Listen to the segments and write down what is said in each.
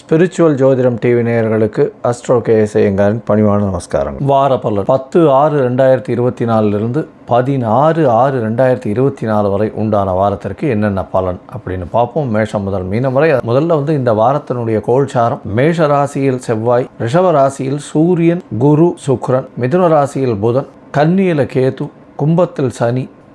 Spiritual ஜோதிடம் TV நேயர்களுக்கு astro KS ஐயங்காரின் பணிவான நமஸ்காரம் வார பலன் பத்து ஆறு ரெண்டாயிரத்தி இருபத்தி நாலுலேருந்து பதினாறு ஆறு ரெண்டாயிரத்தி இருபத்தி நாலு வரை உண்டான வாரத்திற்கு என்னென்ன பலன் அப்படின்னு பார்ப்போம். மேஷம் முதல் மீனம் வரை. முதல்ல வந்து இந்த வாரத்தினுடைய கோல்சாரம். மேஷ ராசியில் செவ்வாய் ரிஷப ராசியில் சூரியன் குரு சுக்ரன் மிதுன ராசியில் புதன் கன்னியில கேது கும்பத்தில் சனி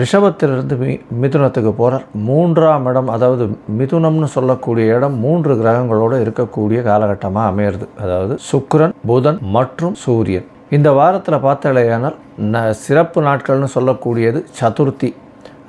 ரிஷபத்திலிருந்து மி மிதுனத்துக்கு போகிறார் மூன்றாம் இடம் அதாவது மிதுனம்னு சொல்லக்கூடிய இடம் மூன்று கிரகங்களோடு இருக்கக்கூடிய காலகட்டமாக அமையிறது. அதாவது சுக்ரன் புதன் மற்றும் சூரியன். இந்த வாரத்தில் பார்த்தாலேயானால் ந சிறப்பு நாட்கள்னு சொல்லக்கூடியது சதுர்த்தி.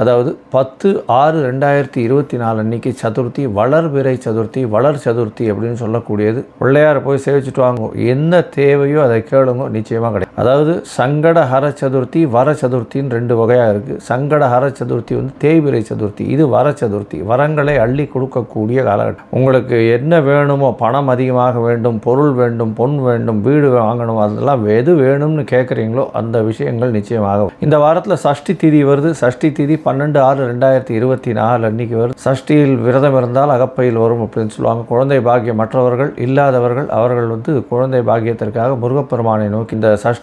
அதாவது பத்து ஆறு ரெண்டாயிரத்தி இருபத்தி நாலு அன்னைக்கு சதுர்த்தி வளர்பிறை சதுர்த்தி வளர் சதுர்த்தி அப்படின்னு சொல்லக்கூடியது. பிள்ளையாரை போய் சேவிச்சுட்டு வாங்க. என்ன தேவையோ அதை கேளுங்க. நிச்சயமாக கிடைக்கும். அதாவது சங்கட ஹர சதுர்த்தி வர சதுர்த்தின்னு ரெண்டு வகையாக இருக்குது சங்கட ஹர சதுர்த்தி வந்து தேய்பிறை சதுர்த்தி இது வர சதுர்த்தி வரங்களை அள்ளி கொடுக்கக்கூடிய காலகட்டம். உங்களுக்கு என்ன வேணுமோ பணம் அதிகமாக வேண்டும் பொருள் வேண்டும் பொன் வேண்டும் வீடு வாங்கணும் அதெல்லாம் எது வேணும்னு கேட்குறீங்களோ அந்த விஷயங்கள் நிச்சயமாக இந்த வாரத்தில் சஷ்டி திதி வருது. சஷ்டி திதி பன்னெண்டு ஆறு ரெண்டாயிரத்தி இருபத்தி நாலு அன்னைக்கு வருது. சஷ்டியில் விரதம் இருந்தால் அகப்பையில் வரும் அப்படின்னு சொல்லுவாங்க. குழந்தை பாக்கியம் மற்றவர்கள் இல்லாதவர்கள் அவர்கள் வந்து குழந்தை பாக்கியத்திற்காக முருகப்பெருமானை நோக்கி இந்த சஷ்டி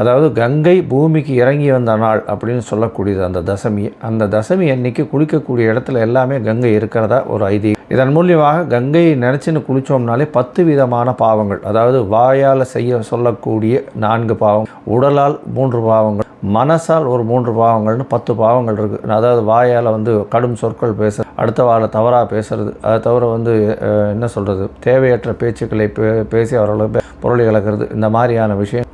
அதாவது கங்கை பூமிக்கு இறங்கி வந்த நாள் அப்படின்னு சொல்லக்கூடியது அந்த தசமி. அந்த தசமி அன்னைக்கு குளிக்கக்கூடிய இடத்துல எல்லாமே கங்கை இருக்கிறதா ஒரு ஐதீகம். இதன் மூலியமாக கங்கையை நினச்சின்னு குளித்தோம்னாலே பத்து விதமான பாவங்கள். அதாவது வாயால் செய்ய சொல்லக்கூடிய நான்கு பாவம் உடலால் மூன்று பாவங்கள். மனசால் ஒரு மூன்று பாவங்கள்னு பத்து பாவங்கள் இருக்குது அதாவது வாயால் வந்து கடும் சொற்கள் பேச அடுத்த வாழ தவறாக பேசுறது. அதை தவிர வந்து என்ன சொல்கிறது தேவையற்ற பேச்சுக்களை பே பேசி அவர்களை பொருளை இழக்கிறது. இந்த மாதிரியான விஷயம்.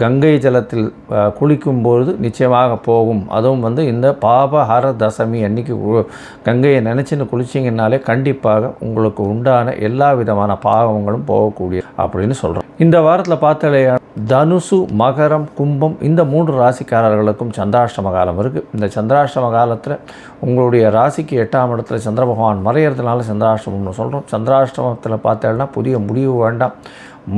கங்கை ஜலத்தில் குளிக்கும்போது நிச்சயமாக போகும். அதுவும் வந்து இந்த பாபஹர தசமி அன்னைக்கு கங்கையை நினச்சின்னு குளிச்சிங்கனாலே கண்டிப்பாக உங்களுக்கு உண்டான எல்லா விதமான பாவங்களும் போகக்கூடிய அப்படின்னு சொல்கிறோம் இந்த வாரத்தில் பார்த்தாலே தனுசு மகரம் கும்பம் இந்த மூன்று ராசிக்காரர்களுக்கும் சந்திராஷ்டம காலம் இருக்குது இந்த சந்திராஷ்டம காலத்தில் உங்களுடைய ராசிக்கு எட்டாம் இடத்துல சந்திர பகவான் மறையிறதுனால சந்திராஷ்டமம்னு சொல்கிறோம் சந்திராஷ்டமத்தில் பார்த்தேன்னா புதிய முடிவு வேண்டாம்.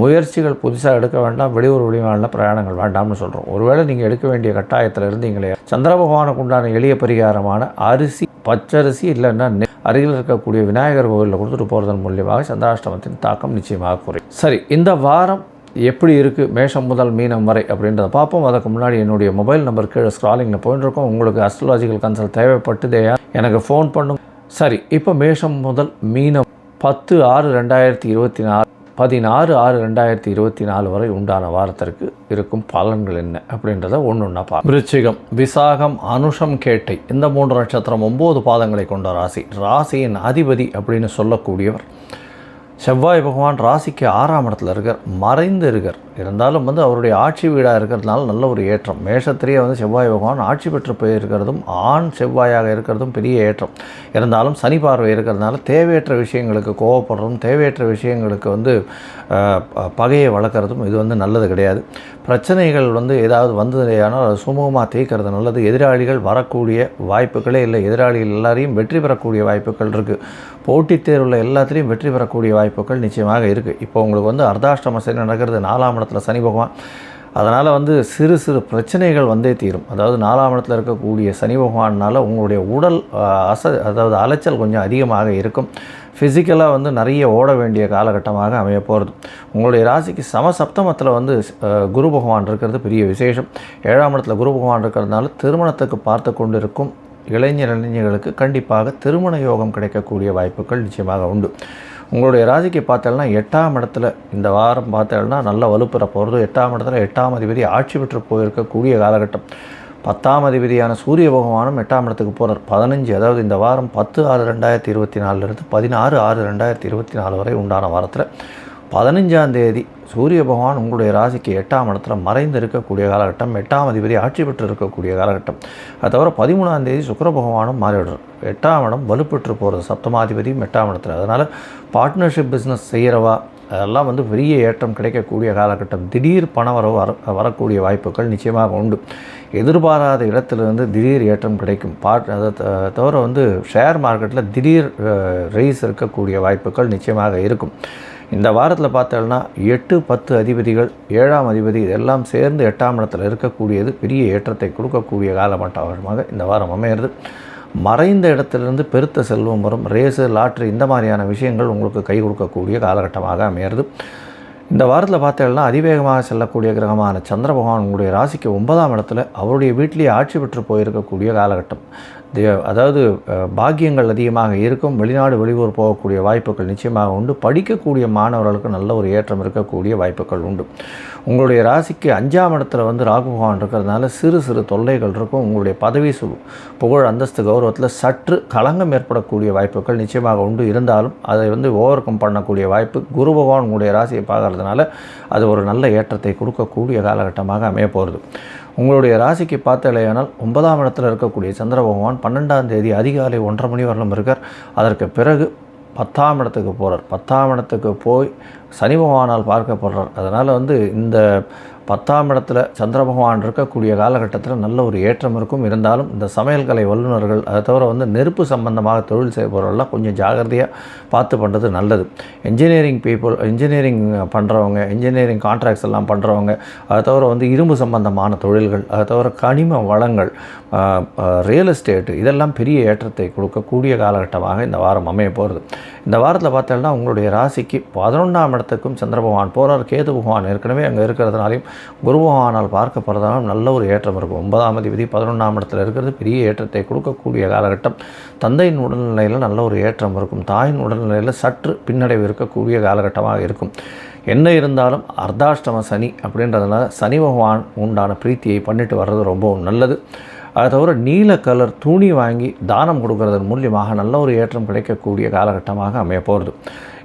முயற்சிகள் புதுசாக எடுக்க வேண்டாம் வெளியூர் வெளிமாநில பிரயாணங்கள் வேண்டாம்னு சொல்கிறோம் ஒருவேளை நீங்கள் எடுக்க வேண்டிய கட்டாயத்தில் இருந்தீங்களே சந்திர பகவானுக்கு உண்டான எளிய பரிகாரமான அரிசி பச்சரிசி இல்லைன்னா அருகில் இருக்கக்கூடிய விநாயகர் கோவிலில் கொடுத்துட்டு போகிறதன் மூலியமாக சந்திராஷ்டமத்தின் தாக்கம் நிச்சயமாக குறையும். சரி இந்த வாரம் எப்படி இருக்குது மேஷம் முதல் மீனம் வரை அப்படின்றத பார்ப்போம். அதுக்கு முன்னாடி என்னுடைய மொபைல் நம்பர் கீழே ஸ்க்ராலிங்கில் போயிட்டு இருக்கோம் உங்களுக்கு அஸ்ட்ராலஜிக்கல் கன்சல்ட் தேவைப்பட்டுதேயா எனக்கு ஃபோன் பண்ணும் சரி இப்போ மேஷம் முதல் மீனம் பத்து ஆறு ரெண்டாயிரத்தி இருபத்தி நாலு பதினாறு ஆறு ரெண்டாயிரத்தி இருபத்தி நாலு வரை உண்டான வாரத்திற்கு இருக்கும் பலன்கள் என்ன அப்படின்றத ஒன்று ஒன்றா பார்க்க விருச்சிகம் விசாகம் அனுஷம் கேட்டை இந்த மூன்று நட்சத்திரம் ஒம்பது பாதங்களை கொண்ட ராசி. ராசியின் அதிபதி அப்படின்னு சொல்லக்கூடியவர் செவ்வாய் பகவான் ராசிக்கு ஆறாம் இடத்துல இருக்கார் மறைந்து இருக்கார். இருந்தாலும் வந்து அவருடைய ஆட்சி வீடாக இருக்கிறதுனால நல்ல ஒரு ஏற்றம். மேஷத்திலேயே வந்து செவ்வாய் பகவான் ஆட்சி பெற்று போயிருக்கிறதும் ஆண் செவ்வாயாக இருக்கிறதும் பெரிய ஏற்றம். இருந்தாலும் சனி பார்வை இருக்கிறதுனால தேவையற்ற விஷயங்களுக்கு கோவப்படுறதும் தேவையற்ற விஷயங்களுக்கு வந்து பகையை வளர்க்குறதும் இது வந்து நல்லது கிடையாது. பிரச்சனைகள் வந்து ஏதாவது வந்ததுலையானால் அது சுமூகமாக தீர்க்கிறது நல்லது. எதிராளிகள் வரக்கூடிய வாய்ப்புகளே இல்லை. எதிராளிகள் எல்லாரையும் வெற்றி பெறக்கூடிய வாய்ப்புகள் இருக்குது போட்டித் தேர்வில் எல்லாத்துலேயும் வெற்றி பெறக்கூடிய வாய்ப்புகள் நிச்சயமாக இருக்குது இப்போ உங்களுக்கு வந்து அர்த்தாஷ்டம சனி நடக்கிறது நாலாம் இடத்துல சனி பகவான். அதனால் வந்து சிறு சிறு பிரச்சனைகள் வந்தே தீரும். அதாவது நாலாம் இடத்துல இருக்கக்கூடிய சனி பகவானால் உங்களுடைய உடல் அச அதாவது அலைச்சல் கொஞ்சம் அதிகமாக இருக்கும். ஃபிசிக்கலாக வந்து நிறைய ஓட வேண்டிய காலகட்டமாக அமைய போகிறது உங்களுடைய ராசிக்கு சமசப்தமத்தில் வந்து குரு பகவான் இருக்கிறது பெரிய விசேஷம். ஏழாம் இடத்துல குரு பகவான் இருக்கிறதுனால திருமணத்துக்கு பார்த்து கொண்டிருக்கும் இளைஞர் இளைஞர்களுக்கு கண்டிப்பாக திருமண யோகம் கிடைக்கக்கூடிய வாய்ப்புகள் நிச்சயமாக உண்டு. உங்களுடைய ராசிக்கு பார்த்தேன்னா எட்டாம் இடத்துல இந்த வாரம் பார்த்தேன்னா நல்ல வலுப்புற போகிறது எட்டாம் இடத்துல எட்டாம் அதிபதி ஆட்சி பெற்று போயிருக்கக்கூடிய காலகட்டம். பத்தாம் அதிபதியான சூரிய பகவானும் எட்டாம் இடத்துக்கு போகிறார் பதினஞ்சு அதாவது இந்த வாரம் பத்து ஆறு ரெண்டாயிரத்தி இருபத்தி நாலுலேருந்து பதினாறு ஆறு ரெண்டாயிரத்தி இருபத்தி நாலு வரை உண்டான வாரத்தில் பதினஞ்சாம் தேதி சூரிய பகவான் உங்களுடைய ராசிக்கு எட்டாம் இடத்துல மறைந்து இருக்கக்கூடிய காலகட்டம் எட்டாம் அதிபதி ஆட்சி பெற்று இருக்கக்கூடிய காலகட்டம். அது தவிர பதிமூணாம் தேதி சுக்கர பகவானும் மாறிவிடுறார். எட்டாம் இடம் வலுப்பெற்று போகிறது சப்தமாதிபதியும் எட்டாம் இடத்துல. அதனால் பார்ட்னர்ஷிப் பிஸ்னஸ் செய்கிறவா அதெல்லாம் வந்து பெரிய ஏற்றம் கிடைக்கக்கூடிய காலகட்டம். திடீர் பண வரவு வர வரக்கூடிய வாய்ப்புகள் நிச்சயமாக உண்டு. எதிர்பாராத இடத்துலேருந்து திடீர் ஏற்றம் கிடைக்கும். பார்ட் அதை தவிர வந்து ஷேர் மார்க்கெட்டில் திடீர் ரைஸ் இருக்கக்கூடிய வாய்ப்புகள் நிச்சயமாக இருக்கும். இந்த வாரத்தில் பார்த்தோம்னா எட்டு பத்து அதிபதிகள் ஏழாம் அதிபதி இதெல்லாம் சேர்ந்து எட்டாம் இடத்துல இருக்கக்கூடியது பெரிய ஏற்றத்தை கொடுக்கக்கூடிய காலமட்டமாக இந்த வாரம் அமையிறது. மறைந்த இடத்திலிருந்து பெருத்த செல்வம் வரும் ரேஸு லாட்ரி இந்த மாதிரியான விஷயங்கள் உங்களுக்கு கை கொடுக்கக்கூடிய காலகட்டமாக அமையிறது. இந்த வாரத்தில் பார்த்தீங்கன்னா அதிவேகமாக செல்லக்கூடிய கிரகமான சந்திர பகவான் உங்களுடைய ராசிக்கு ஒன்பதாம் இடத்துல அவருடைய வீட்டிலேயே ஆட்சி பெற்று போயிருக்கக்கூடிய காலகட்டம். தே- அதாவது பாக்கியங்கள் அதிகமாக இருக்கும் வெளிநாடு வெளியூர் போகக்கூடிய வாய்ப்புகள் நிச்சயமாக உண்டு. படிக்கக்கூடிய மாணவர்களுக்கு நல்ல ஒரு ஏற்றம் இருக்கக்கூடிய வாய்ப்புகள் உண்டு. உங்களுடைய ராசிக்கு அஞ்சாம் இடத்துல வந்து ராகு பகவான் இருக்கிறதுனால சிறு சிறு தொல்லைகள் இருக்கும். உங்களுடைய பதவி சு புகழ் அந்தஸ்து கௌரவத்தில் சற்று களங்கம் ஏற்படக்கூடிய வாய்ப்புகள் நிச்சயமாக உண்டு. இருந்தாலும் அதை வந்து ஓவர் கம் பண்ணக்கூடிய வாய்ப்பு குரு பகவான் உங்களுடைய ராசியை பார்க்கறதுனால அது ஒரு நல்ல ஏற்றத்தை கொடுக்கக்கூடிய காலகட்டமாக அமைய போகிறது. உங்களுடைய ராசிக்கு பார்த்தலையானால் ஒன்பதாம் இடத்துல இருக்கக்கூடிய சந்திர பகவான் பன்னெண்டாம் தேதி அதிகாலை ஒன்றரை மணி வரலும் இருக்கார். அதற்கு பிறகு பத்தாம் இடத்துக்கு போகிறார் பத்தாம் இடத்துக்கு போய் சனி பகவானால் பார்க்கப்படுறார். அதனால் வந்து இந்த பத்தாம் இடத்துல சந்திர பகவான் இருக்கக்கூடிய காலகட்டத்தில் நல்ல ஒரு ஏற்றம் இருக்கும். இருந்தாலும் இந்த சமையல் கலை வல்லுநர்கள் அதை தவிர வந்து நெருப்பு சம்பந்தமாக தொழில் செய்பவர்கள்லாம் கொஞ்சம் ஜாகிரதையாக பார்த்து பண்ணுறது நல்லது. இன்ஜினியரிங் பீப்புள் இன்ஜினியரிங் பண்ணுறவங்க இன்ஜினியரிங் கான்ட்ராக்ட்ஸ் எல்லாம் பண்ணுறவங்க அதை தவிர வந்து இரும்பு சம்பந்தமான தொழில்கள் அதை தவிர கனிம வளங்கள் ரியல் எஸ்டேட்டு இதெல்லாம் பெரிய ஏற்றத்தை கொடுக்கக்கூடிய காலகட்டமாக இந்த வாரம் அமைய போகிறது இந்த வாரத்தில் பார்த்தோம்னா உங்களுடைய ராசிக்கு பதினொன்றாம் இடத்துக்கும் சந்திர பகவான் போகிறார் கேது பகவான் ஏற்கனவே அங்கே இருக்கிறதுனாலையும் குரு பகவானால் பார்க்கப்படுறதாலும் நல்ல ஒரு ஏற்றம் இருக்கும். ஒன்பதாம் அதிபதி பதினொன்றாம் இடத்துல இருக்கிறது பெரிய ஏற்றத்தை கொடுக்கக்கூடிய காலகட்டம். தந்தையின் உடல்நிலையில் நல்ல ஒரு ஏற்றம் இருக்கும். தாயின் உடல்நிலையில் சற்று பின்னடைவு இருக்கக்கூடிய காலகட்டமாக இருக்கும். என்ன இருந்தாலும் அர்த்தாஷ்டம சனி அப்படின்றதுனால சனி பகவான் உண்டான பிரீத்தியை பண்ணிட்டு வர்றது ரொம்பவும் நல்லது. அதை தவிர நீல கலர் துணி வாங்கி தானம் கொடுக்கறதன் மூலியமாக நல்ல ஒரு ஏற்றம் கிடைக்கக்கூடிய காலகட்டமாக அமைய போகிறது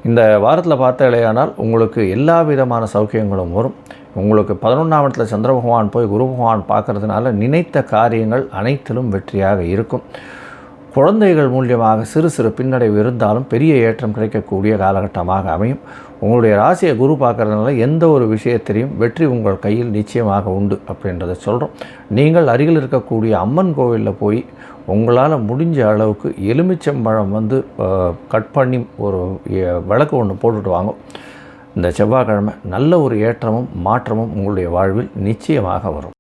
இந்த வாரத்தில் பார்த்தாலேயானால் உங்களுக்கு எல்லா விதமான சௌக்கியங்களும் வரும். உங்களுக்கு பதினொன்றாம் இடத்துல சந்திர பகவான் போய் குரு பகவான் பார்க்கறதுனால நினைத்த காரியங்கள் அனைத்திலும் வெற்றியாக இருக்கும். குழந்தைகள் மூலியமாக சிறு சிறு பின்னடைவு இருந்தாலும் பெரிய ஏற்றம் கிடைக்கக்கூடிய காலகட்டமாக அமையும். உங்களுடைய ராசியை குரு பார்க்கறதுனால எந்த ஒரு விஷயத்திலையும் வெற்றி உங்கள் கையில் நிச்சயமாக உண்டு அப்படின்றத சொல்கிறோம் நீங்கள் அருகில் இருக்கக்கூடிய அம்மன் கோவிலில் போய் உங்களால் முடிஞ்ச அளவுக்கு எலுமிச்சம்பழம் வந்து கட் பண்ணி ஒரு விளக்கு ஒன்று போட்டுட்டு வாங்க. இந்த செவ்வாய்க்கிழமை நல்ல ஒரு ஏற்றமும் மாற்றமும் உங்களுடைய வாழ்வில் நிச்சயமாக வரும்.